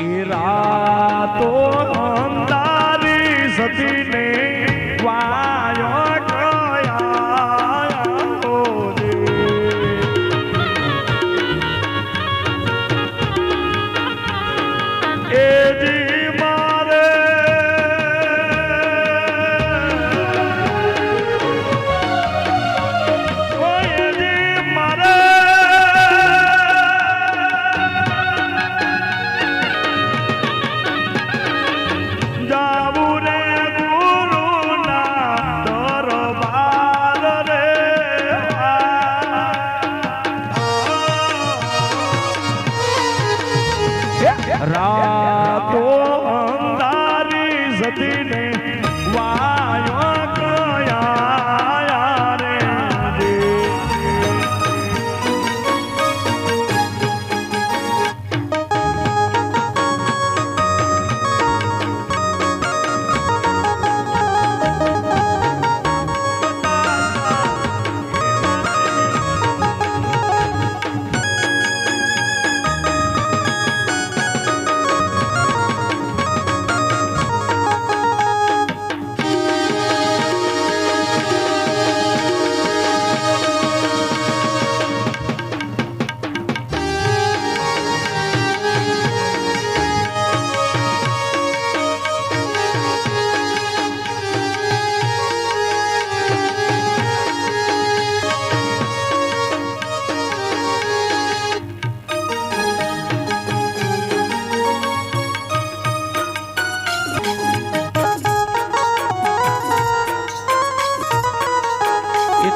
એ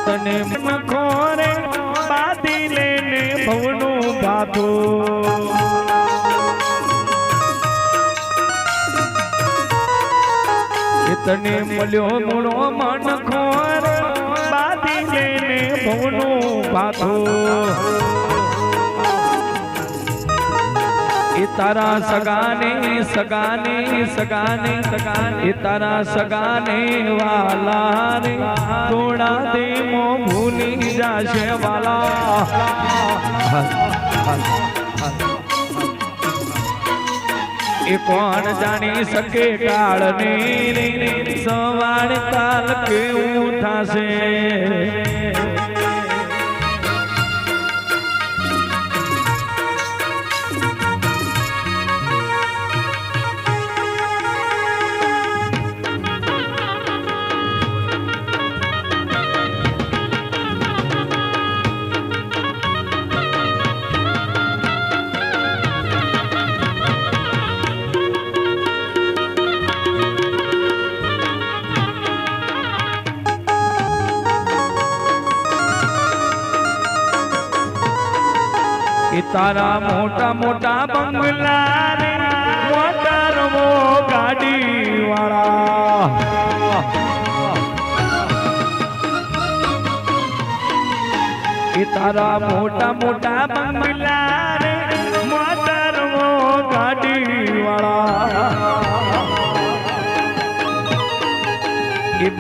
તને મખોરે ખોરે બાંધી લેને ભવનું બાધો તને મળ્યો મૂળો મન ખોર બાંધી લેને ભવનું બાધો તારા સગાને સગાને સગાને સગાને તારા સગાને વાલા રે થોડા દે મો ભૂલી જાશે વાલા. એ કોણ જાણી શકે કાળ ને સવાર તાલ કેવું થશે એ તારા મોટા મોટા બંગલા રે મોટા રમો ગાડી વાળા એ તારા મોટા મોટા બંગલા રે મોટા ગાડી વાળા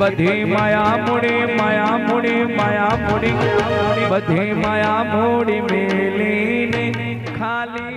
બધી માયા મૂડી માયા મૂડી માયા મૂડી. બધી માયા મૂડી મેલીને ખાલી